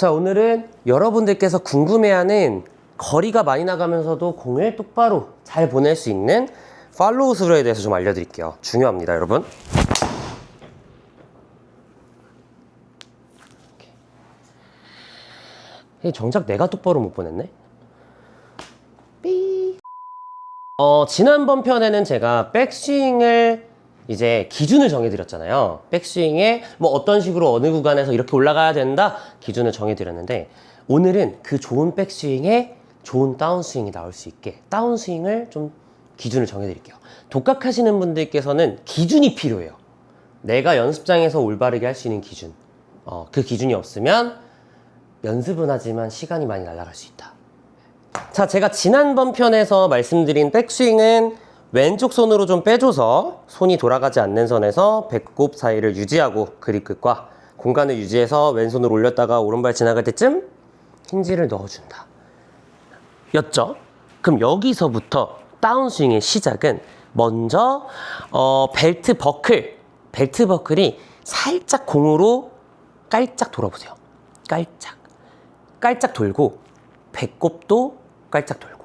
자, 오늘은 여러분들께서 궁금해하는 거리가 많이 나가면서도 공을 똑바로 잘 보낼 수 있는 팔로우 스루에 대해서 좀 알려드릴게요. 중요합니다, 여러분. 정작 내가 똑바로 못 보냈네? 삐. 어, 지난번 편에는 제가 백스윙을 이제 기준을 정해드렸잖아요. 백스윙에 뭐 어떤 식으로 어느 구간에서 이렇게 올라가야 된다 기준을 정해드렸는데 오늘은 그 좋은 백스윙에 좋은 다운스윙이 나올 수 있게 다운스윙을 좀 기준을 정해드릴게요. 독학하시는 분들께서는 기준이 필요해요. 내가 연습장에서 올바르게 할 수 있는 기준. 어, 그 기준이 없으면 연습은 하지만 시간이 많이 날아갈 수 있다. 자, 제가 지난번 편에서 말씀드린 백스윙은 왼쪽 손으로 좀 빼줘서 손이 돌아가지 않는 선에서 배꼽 사이를 유지하고 그립 끝과 공간을 유지해서 왼손으로 올렸다가 오른발 지나갈 때쯤 힌지를 넣어준다. 였죠? 그럼 여기서부터 다운스윙의 시작은 먼저 어, 벨트 버클, 벨트 버클이 살짝 공으로 깔짝 돌아보세요. 깔짝. 깔짝 돌고 배꼽도 깔짝 돌고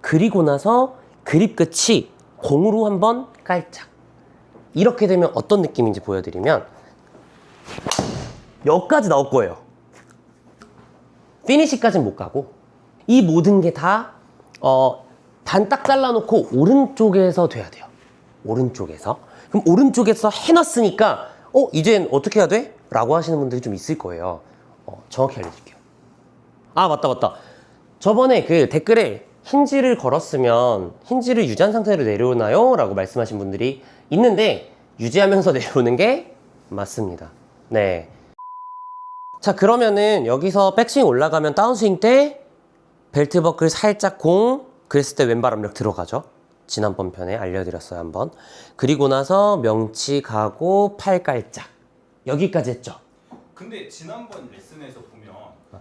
그리고 나서 그립 끝이 공으로 한번 깔짝. 이렇게 되면 어떤 느낌인지 보여드리면 여기까지 나올 거예요. 피니시까지는 못 가고 이 모든 게다 어, 반 딱 잘라놓고 오른쪽에서 돼야 돼요. 오른쪽에서. 그럼 오른쪽에서 해놨으니까 어 이젠 어떻게 해야 돼? 라고 하시는 분들이 좀 있을 거예요. 어, 정확히 알려드릴게요. 아 맞다 맞다. 저번에 그 댓글에 힌지를 걸었으면 힌지를 유지한 상태로 내려오나요? 라고 말씀하신 분들이 있는데 유지하면서 내려오는 게 맞습니다. 네. 자 그러면은 여기서 백스윙 올라가면 다운스윙 때 벨트 버클 살짝 공 그랬을 때 왼발 압력 들어가죠? 지난번 편에 알려드렸어요 한번. 그리고 나서 명치 가고 팔 깔짝. 여기까지 했죠 근데 지난번 레슨에서 보면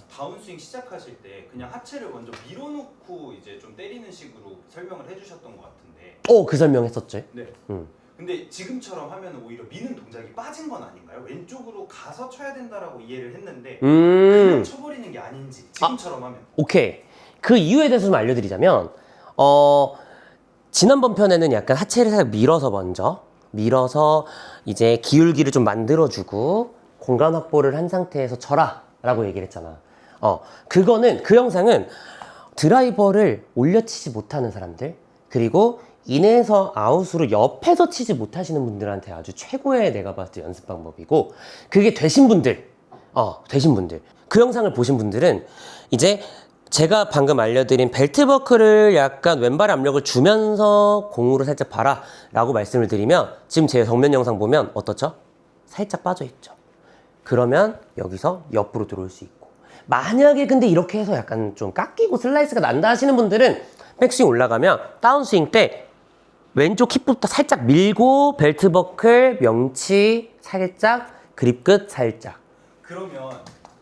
다운스윙 시작하실 때 그냥 하체를 먼저 밀어놓고 이제 좀 때리는 식으로 설명을 해주셨던 것 같은데 오그 설명했었죠 네. 음. 근데 지금처럼 하면 오히려 미는 동작이 빠진 건 아닌가요? 왼쪽으로 가서 쳐야 된다라고 이해를 했는데 그냥 음 쳐버리는 게 아닌지 지금처럼 하면 오케이. 그 이유에 대해서 좀 알려드리자면, 어, 지난번 편에는 약간 하체를 살짝 밀어서 먼저, 밀어서 이제 기울기를 좀 만들어주고, 공간 확보를 한 상태에서 쳐라. 라고 얘기를 했잖아. 어, 그거는, 그 영상은 드라이버를 올려치지 못하는 사람들, 그리고 인에서 아웃으로 옆에서 치지 못하시는 분들한테 아주 최고의 내가 봤을 때 연습 방법이고, 그게 되신 분들, 어, 되신 분들. 그 영상을 보신 분들은 이제 제가 방금 알려드린 벨트 버클을 약간 왼발 압력을 주면서 공으로 살짝 봐라 라고 말씀을 드리면 지금 제 정면 영상 보면 어떻죠? 살짝 빠져 있죠. 그러면 여기서 옆으로 들어올 수 있고 만약에 근데 이렇게 해서 약간 좀 깎이고 슬라이스가 난다 하시는 분들은 백스윙 올라가면 다운스윙 때 왼쪽 힙부터 살짝 밀고 벨트 버클 명치 살짝 그립 끝 살짝 그러면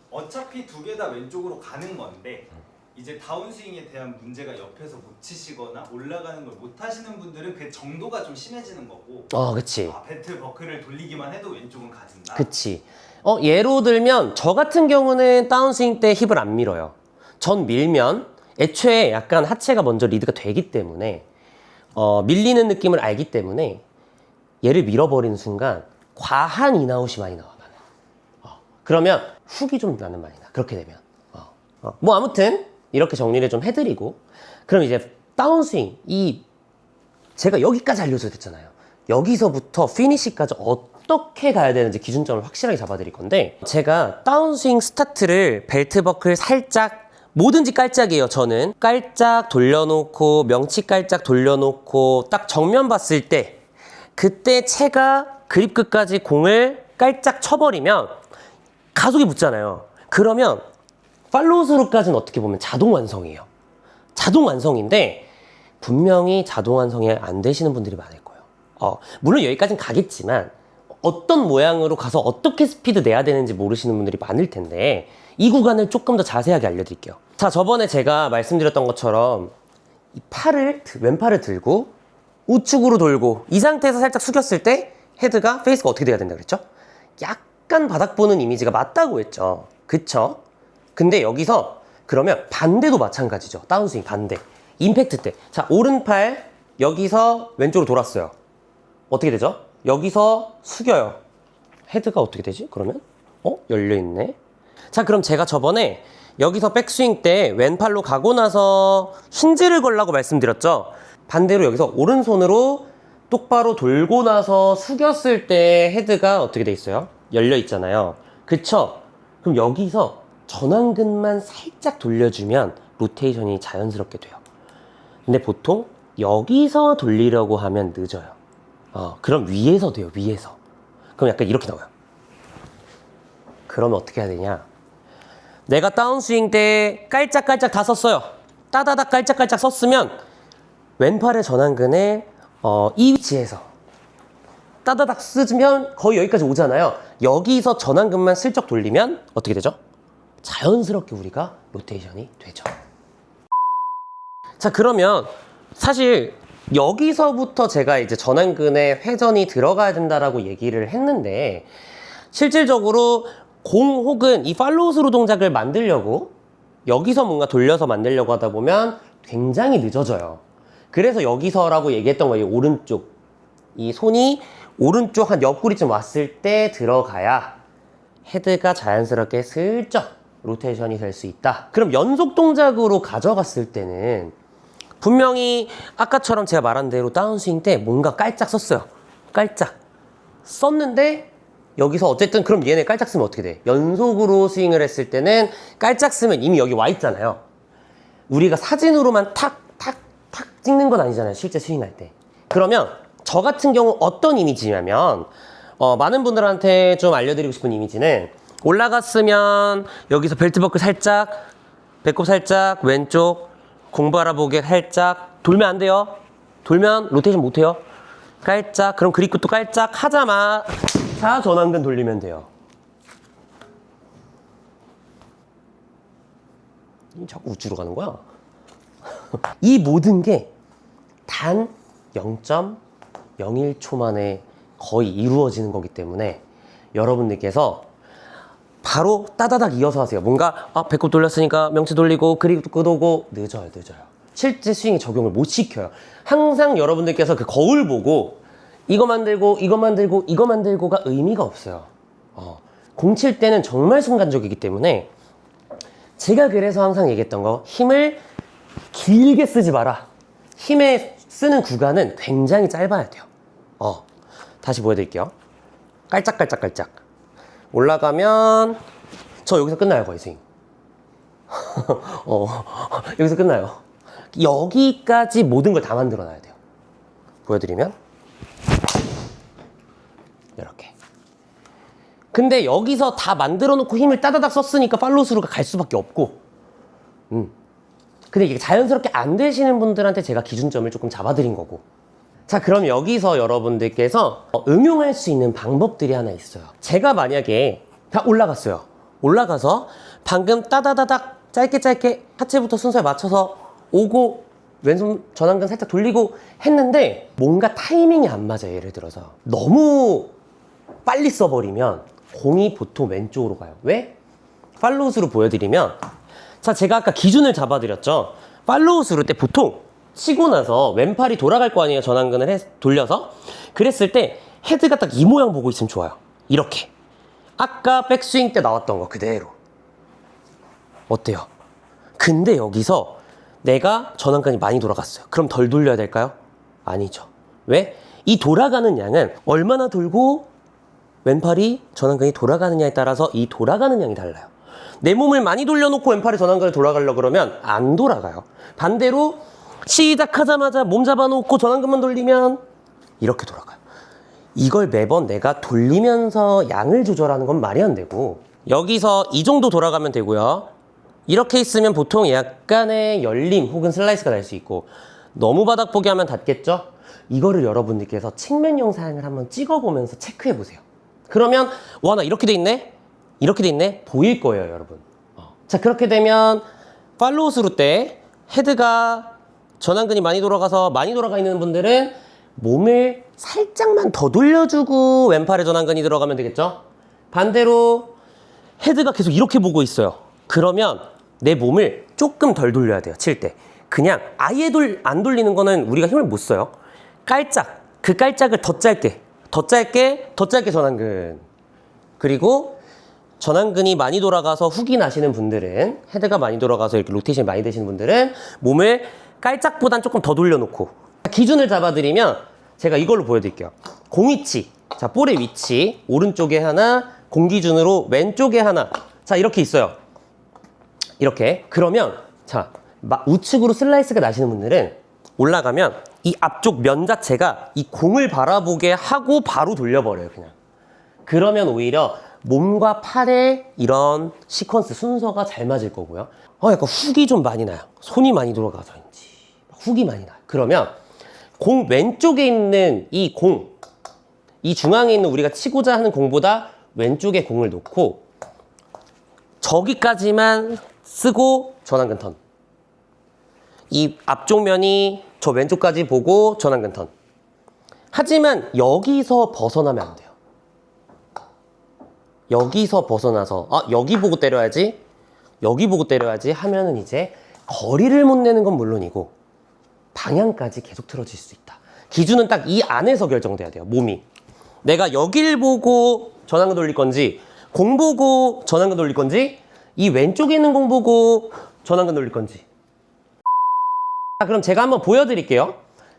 어차피 두 개 다 왼쪽으로 가는 건데 이제 다운스윙에 대한 문제가 옆에서 못 치시거나 올라가는 걸 못 하시는 분들은 그 정도가 좀 심해지는 거고 어 그치 아, 배트 버클을 돌리기만 해도 왼쪽은 가진다. 그치. 어, 예로 들면 저 같은 경우는 다운스윙 때 힙을 안 밀어요. 전 밀면 애초에 약간 하체가 먼저 리드가 되기 때문에 어, 밀리는 느낌을 알기 때문에 얘를 밀어버리는 순간 과한 인아웃이 많이 나와. 어, 그러면 훅이 좀 나는 나. 그렇게 되면. 어, 어. 뭐 아무튼 이렇게 정리를 좀 해드리고 그럼 이제 다운스윙 이 제가 여기까지 알려드렸잖아요. 여기서부터 피니시까지 어 떻게 가야 되는지 기준점을 확실하게 잡아드릴 건데 제가 다운스윙 스타트를 벨트 버클 살짝 뭐든지 깔짝이에요 저는. 깔짝 돌려놓고 명치 깔짝 돌려놓고 딱 정면 봤을 때 그때 채가 그립 끝까지 공을 깔짝 쳐버리면 가속이 붙잖아요. 그러면 팔로우스루까지는 어떻게 보면 자동 완성이에요. 자동 완성인데 분명히 자동 완성이 안 되시는 분들이 많을 거예요. 어, 물론 여기까지는 가겠지만 어떤 모양으로 가서 어떻게 스피드 내야 되는지 모르시는 분들이 많을 텐데 이 구간을 조금 더 자세하게 알려드릴게요. 자, 저번에 제가 말씀드렸던 것처럼 이 팔을 왼팔을 들고 우측으로 돌고 이 상태에서 살짝 숙였을 때 헤드가 페이스가 어떻게 돼야 된다 그랬죠? 약간 바닥 보는 이미지가 맞다고 했죠. 그쵸? 근데 여기서 그러면 반대도 마찬가지죠. 다운스윙 반대. 임팩트 때. 자, 오른팔 여기서 왼쪽으로 돌았어요. 어떻게 되죠? 여기서 숙여요. 헤드가 어떻게 되지? 그러면? 어? 열려 있네. 자, 그럼 제가 저번에 여기서 백스윙 때 왼팔로 가고 나서 힌지를 걸라고 말씀드렸죠? 반대로 여기서 오른손으로 똑바로 돌고 나서 숙였을 때 헤드가 어떻게 돼 있어요? 열려 있잖아요. 그쵸? 그럼 여기서 전완근만 살짝 돌려주면 로테이션이 자연스럽게 돼요. 근데 보통 여기서 돌리려고 하면 늦어요. 어, 그럼 위에서 돼요, 위에서. 그럼 약간 이렇게 나와요. 그러면 어떻게 해야 되냐? 내가 다운스윙 때 깔짝깔짝 다 썼어요. 따다닥 깔짝깔짝 썼으면 왼팔의 전완근을 어, 이 위치에서 따다닥 쓰면 거의 여기까지 오잖아요. 여기서 전완근만 슬쩍 돌리면 어떻게 되죠? 자연스럽게 우리가 로테이션이 되죠. 자, 그러면 사실 여기서부터 제가 이제 전완근에 회전이 들어가야 된다라고 얘기를 했는데 실질적으로 공 혹은 이 팔로우스루 동작을 만들려고 여기서 뭔가 돌려서 만들려고 하다 보면 굉장히 늦어져요. 그래서 여기서라고 얘기했던 거예요. 이 오른쪽. 이 손이 오른쪽 한 옆구리쯤 왔을 때 들어가야 헤드가 자연스럽게 슬쩍 로테이션이 될 수 있다. 그럼 연속 동작으로 가져갔을 때는 분명히 아까처럼 제가 말한 대로 다운스윙 때 뭔가 깔짝 썼어요. 깔짝. 썼는데 여기서 어쨌든 그럼 얘네 깔짝 쓰면 어떻게 돼? 연속으로 스윙을 했을 때는 깔짝 쓰면 이미 여기 와 있잖아요. 우리가 사진으로만 탁, 탁, 탁 찍는 건 아니잖아요. 실제 스윙할 때. 그러면 저 같은 경우 어떤 이미지냐면, 어, 많은 분들한테 좀 알려드리고 싶은 이미지는 올라갔으면 여기서 벨트 버클 살짝, 배꼽 살짝, 왼쪽, 공 바라보게 살짝, 돌면 안 돼요. 돌면 로테이션 못 해요. 깔짝, 그럼 그립도 깔짝 하자마자 전완근 돌리면 돼요. 이 자꾸 우주로 가는 거야? 이 모든 게 단 0.01초 만에 거의 이루어지는 거기 때문에 여러분들께서 바로 따다닥 이어서 하세요. 뭔가 아 배꼽 돌렸으니까 명치 돌리고 그립도 끄도고 늦어요, 늦어요. 실제 스윙에 적용을 못 시켜요. 항상 여러분들께서 그 거울 보고 이거 만들고 이거 만들고 이거 만들고가 의미가 없어요. 어, 공칠 때는 정말 순간적이기 때문에 제가 그래서 항상 얘기했던 거 힘을 길게 쓰지 마라. 힘에 쓰는 구간은 굉장히 짧아야 돼요. 어, 다시 보여드릴게요. 깔짝깔짝깔짝. 올라가면 저 여기서 끝나요 거의 스윙. 어, 여기서 끝나요. 여기까지 모든 걸 다 만들어 놔야 돼요. 보여드리면 이렇게. 근데 여기서 다 만들어 놓고 힘을 따다닥 썼으니까 팔로스루가 갈 수밖에 없고. 음. 근데 이게 자연스럽게 안 되시는 분들한테 제가 기준점을 조금 잡아드린 거고. 자, 그럼 여기서 여러분들께서 어, 응용할 수 있는 방법들이 하나 있어요. 제가 만약에 다 올라갔어요. 올라가서 방금 따다다닥 짧게 짧게 하체부터 순서에 맞춰서 오고 왼손 전완근 살짝 돌리고 했는데 뭔가 타이밍이 안 맞아요. 예를 들어서 너무 빨리 써버리면 공이 보통 왼쪽으로 가요. 왜? 팔로우스로 보여드리면 자 제가 아까 기준을 잡아드렸죠. 팔로우스루 때 보통 치고 나서 왼팔이 돌아갈 거 아니에요. 전완근을 해- 돌려서 그랬을 때 헤드가 딱 이 모양 보고 있으면 좋아요. 이렇게 아까 백스윙 때 나왔던 거 그대로 어때요? 근데 여기서 내가 전완근이 많이 돌아갔어요. 그럼 덜 돌려야 될까요? 아니죠. 왜? 이 돌아가는 양은 얼마나 돌고 왼팔이 전완근이 돌아가느냐에 따라서 이 돌아가는 양이 달라요. 내 몸을 많이 돌려놓고 왼팔이 전완근을 돌아가려 그러면 안 돌아가요. 반대로 시작하자마자 몸 잡아놓고 전완근만 돌리면 이렇게 돌아가요. 이걸 매번 내가 돌리면서 양을 조절하는 건 말이 안 되고 여기서 이 정도 돌아가면 되고요. 이렇게 있으면 보통 약간의 열림 혹은 슬라이스가 날 수 있고 너무 바닥 보기 하면 닿겠죠? 이거를 여러분들께서 측면 영상을 한번 찍어보면서 체크해 보세요. 그러면 와 나 이렇게 돼 있네? 이렇게 돼 있네? 보일 거예요, 여러분. 어. 자 그렇게 되면 팔로우 스루 때 헤드가 전완근이 많이 돌아가서 많이 돌아가 있는 분들은 몸을 살짝만 더 돌려주고 왼팔에 전완근이 들어가면 되겠죠? 반대로 헤드가 계속 이렇게 보고 있어요. 그러면 내 몸을 조금 덜 돌려야 돼요, 칠 때. 그냥 아예 돌, 안 돌리는 거는 우리가 힘을 못 써요. 깔짝, 그 깔짝을 더 짧게, 더 짧게, 더 짧게 전완근. 그리고 전완근이 많이 돌아가서 훅이 나시는 분들은, 헤드가 많이 돌아가서 이렇게 로테이션 많이 되시는 분들은 몸을 깔짝보단 조금 더 돌려놓고. 기준을 잡아드리면 제가 이걸로 보여드릴게요. 공 위치. 자, 볼의 위치. 오른쪽에 하나, 공 기준으로 왼쪽에 하나. 자, 이렇게 있어요. 이렇게 그러면 자 마- 우측으로 슬라이스가 나시는 분들은 올라가면 이 앞쪽 면 자체가 이 공을 바라보게 하고 바로 돌려버려요 그냥 그러면 오히려 몸과 팔의 이런 시퀀스 순서가 잘 맞을 거고요 어 약간 훅이 좀 많이 나요 손이 많이 돌아가서인지 훅이 많이 나요 그러면 공 왼쪽에 있는 이 공 이 중앙에 있는 우리가 치고자 하는 공보다 왼쪽에 공을 놓고 저기까지만 쓰고 전완근 턴. 이 앞쪽 면이 저 왼쪽까지 보고 전완근 턴. 하지만 여기서 벗어나면 안 돼요. 여기서 벗어나서 아 여기 보고 때려야지 여기 보고 때려야지 하면은 이제 거리를 못 내는 건 물론이고 방향까지 계속 틀어질 수 있다. 기준은 딱 이 안에서 결정돼야 돼요. 몸이. 내가 여길 보고 전환근 돌릴 건지 공 보고 전환근 돌릴 건지 이 왼쪽에 있는 공 보고 전환근 돌릴 건지 자, 그럼 제가 한번 보여드릴게요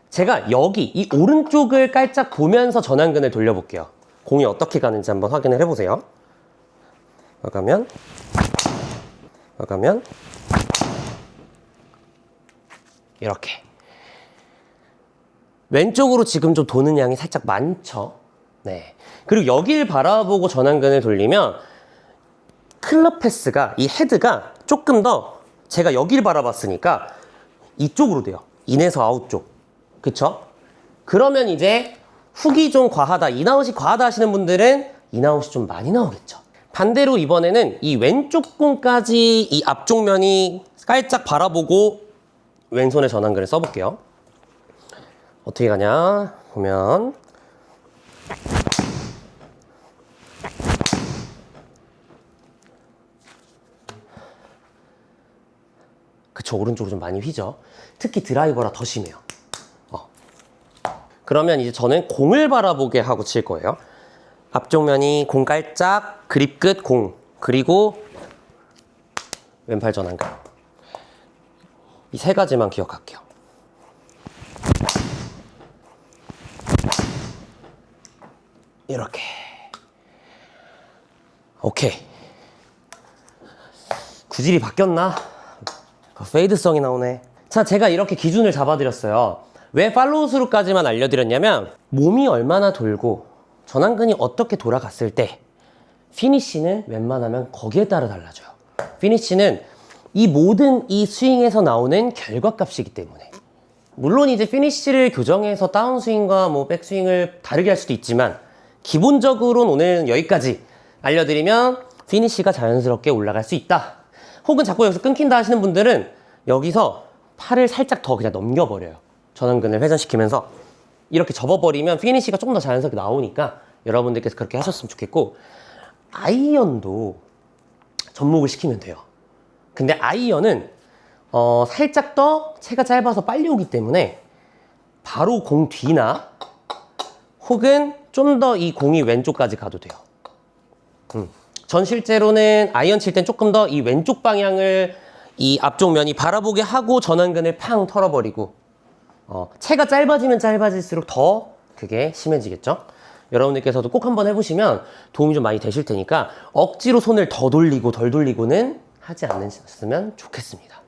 제가 여기 이 오른쪽을 깔짝 보면서 전환근을 돌려볼게요 공이 어떻게 가는지 한번 확인을 해보세요 나가면 나가면 이렇게 왼쪽으로 지금 좀 도는 양이 살짝 많죠. 네. 그리고 여길 바라보고 전완근을 돌리면 클럽 패스가 이 헤드가 조금 더 제가 여길 바라봤으니까 이쪽으로 돼요. 인에서 아웃 쪽. 그쵸? 그러면 이제 훅이 좀 과하다, 인아웃이 과하다 하시는 분들은 인아웃이 좀 많이 나오겠죠. 반대로 이번에는 이 왼쪽 공까지 이 앞쪽 면이 깔짝 바라보고 왼손에 전완근을 써볼게요. 어떻게 가냐? 보면. 그쵸 오른쪽으로 좀 많이 휘죠. 특히 드라이버라 더 심해요. 어. 그러면 이제 저는 공을 바라보게 하고 칠 거예요. 앞쪽 면이 공 깔짝 그립 끝 공. 그리고 왼팔 전환근 이세 가지만 기억할게요 이렇게. 오케이. 구질이 바뀌었나? 아, 페이드성이 나오네. 자 제가 이렇게 기준을 잡아드렸어요. 왜 팔로우 스루까지만 알려드렸냐면 몸이 얼마나 돌고 전완근이 어떻게 돌아갔을 때 피니쉬는 웬만하면 거기에 따라 달라져요. 피니쉬는 이 모든 이 스윙에서 나오는 결과값이기 때문에. 물론 이제 피니쉬를 교정해서 다운스윙과 뭐 백스윙을 다르게 할 수도 있지만 기본적으로는 오늘 여기까지 알려드리면 피니쉬가 자연스럽게 올라갈 수 있다. 혹은 자꾸 여기서 끊긴다 하시는 분들은 여기서 팔을 살짝 더 그냥 넘겨버려요. 전완근을 회전시키면서 이렇게 접어버리면 피니쉬가 조금 더 자연스럽게 나오니까 여러분들께서 그렇게 하셨으면 좋겠고 아이언도 접목을 시키면 돼요. 근데 아이언은 어, 살짝 더 채가 짧아서 빨리 오기 때문에 바로 공 뒤나 혹은 좀 더 이 공이 왼쪽까지 가도 돼요. 음. 전 실제로는 아이언 칠 땐 조금 더 이 왼쪽 방향을 이 앞쪽 면이 바라보게 하고 전완근을 팡 털어버리고 어, 채가 짧아지면 짧아질수록 더 그게 심해지겠죠. 여러분들께서도 꼭 한번 해보시면 도움이 좀 많이 되실 테니까 억지로 손을 더 돌리고 덜 돌리고는 하지 않으셨으면 좋겠습니다.